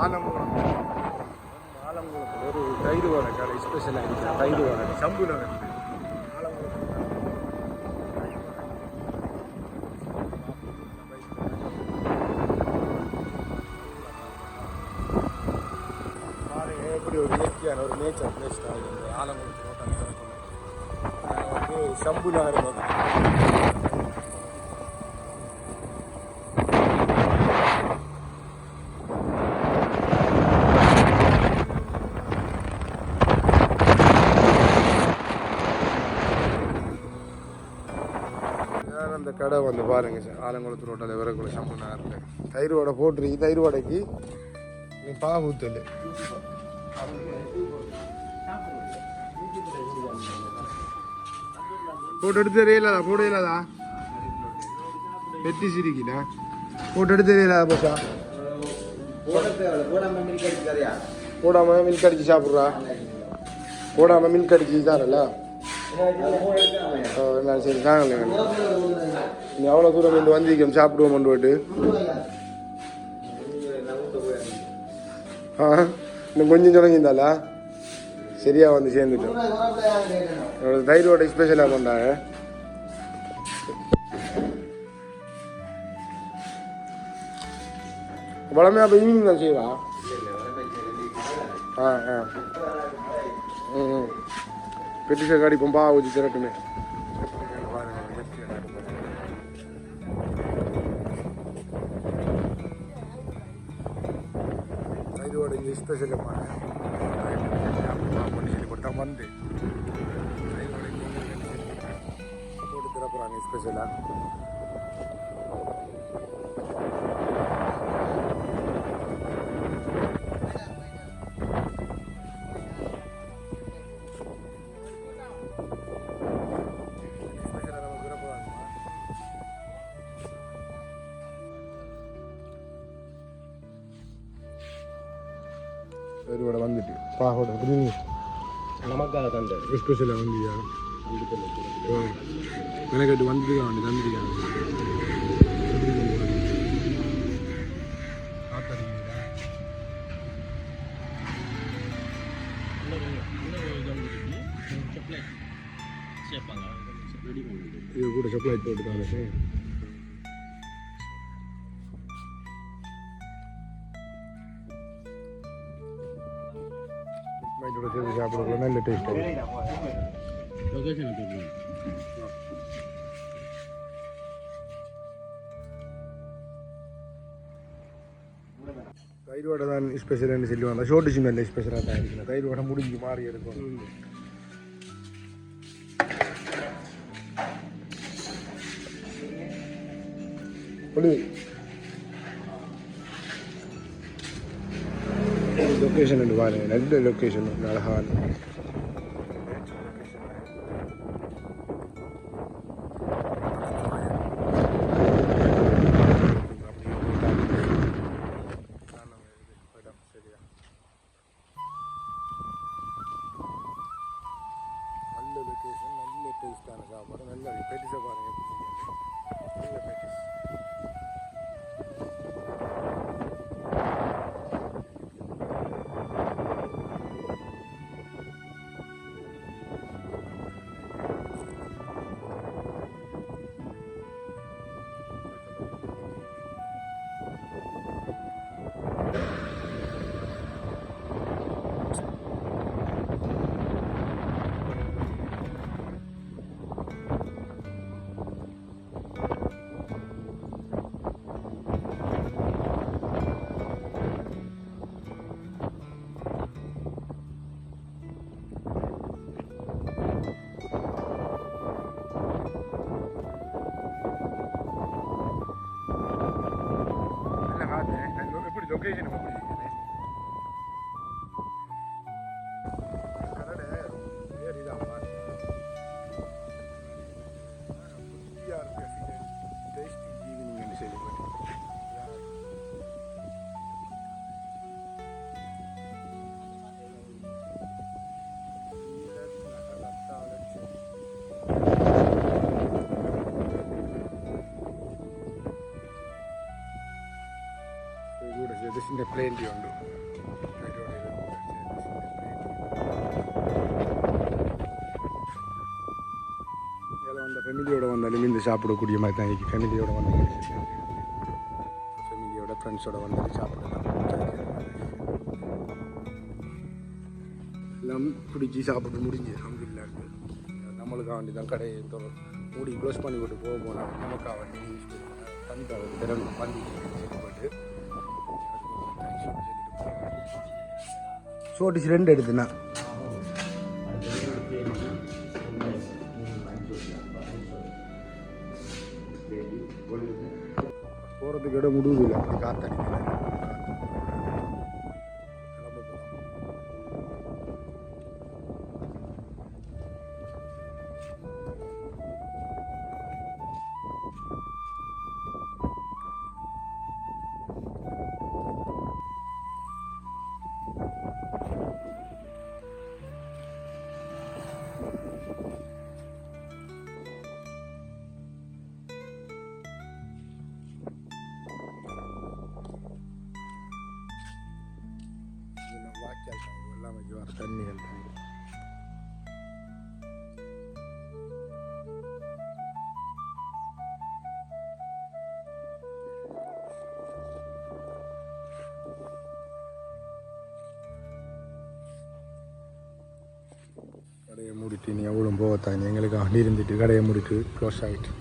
ஆலங்குளம் ஆலங்குளத்தில் ஒரு தயிர் வடை கடை ஸ்பெஷலாக இருக்குது தயிர் வடை சம்பு நகர் எப்படி ஒரு இயற்கையான ஒரு நேச்சர் பிளேஸ் தான் ஆலங்குளத்தில் வந்து சம்பு நகர் வந்து சார் அந்த கடை வந்து பாருங்க சார். ஆலங்குளத்து ரோட்டில் விரக்குள்ள சம்பு நகரில் தயிர் வடை போட்டுருக்கு. தயிர் வடைக்கு நீ பாகுத்தல் போட்டு எடுத்து தெரியலதா போட இல்லாதா வெட்டி சிரிக்கினா? போட்டு எடுத்து தெரியலதா போச்சா? போடாம மில்க் அடிச்சு சாப்பிட்றா? போடாம மில்க் அடிச்சு தரல நான் சரி தாங்கல நீ அவ்வளோ தூரம் இந்த வந்திருக்கோம் சாப்பிடுவோம் போட்டு ஆ இன்னும் கொஞ்சம் தொடங்கியிருந்தாளா? சரியாக வந்து சேர்ந்துட்டோம். என்னோட தைரோட ஸ்பெஷலாக பண்ணாங்க வளமே அப்போ ஈவினிங் தான் செய்வா? ஆ ஆ. பெட்டிஷ காடி பொம்பா ஊற்றி திரட்டுமே தைரோட இங்கே ஸ்பெஷலாக பண்ணேன் பண்ணி சொல்லி போட்டா வந்து போட்டு திறப்புறாங்க ஸ்பெஷலாக ഒരുപാട് വന്നിട്ട് പാഹോട് நமக்காக தந்த ஸ்பெஷலாக வந்தியா மெனக்கட்டு வந்துருக்கா வேண்டி தந்திருக்காங்க இது கூட சாக்லேட் போட்டுருக்காங்க சார் மைட்டோட சேர்த்து சாப்பிடக்குள்ள நல்ல டேஸ்ட் லொகேஷன் போட்டுருங்க தயிர் வடை தான் ஸ்பெஷல்னு சொல்லுவாங்க ஷோட்டு சின்ன ஸ்பெஷலாக தான் இருக்குது தயிர் வடை முடிஞ்சு மாறி இருக்கும் பொழு லொக்கேஷன் ரெண்டு பாருங்க நல்ல லொக்கேஷன் அழகான இந்த ಪ್ಲೇನ್ಲಿ ಒಂದು இதில் வந்த ஃபெமிலியோட வந்தாலும் இந்த சாப்பிடக்கூடிய மாதிரி தான் இருக்குது ஃபெமிலியோட வந்தீங்க ஃபெமிலியோட ஃப்ரெண்ட்ஸோட வந்தாலும் சாப்பிடலாம் எல்லாம் பிடிச்சி சாப்பிட்டு முடிஞ்சு அம்பில்லா நம்மளுக்காக வேண்டி தான் கடையை தொடரும் மூடி க்ளோஸ் பண்ணி விட்டு போக போனால் நமக்காக வேண்டி தனிக்காக திறன் பண்ணி போட்டு சோட்டிச்சு ரெண்டு எடுத்துனா. போகிறதுக்கு இடம் முடிவு இல்லை அப்படி காத்தடிக்கல. எல்லாம் வச்சு வர தண்ணிகள் தான் கடையை மூடிட்டு நீ எவ்வளோ போகத்தான் எங்களுக்கு அண்டி இருந்துட்டு கடையை மூடிட்டு க்ளோஸ் ஆகிட்டு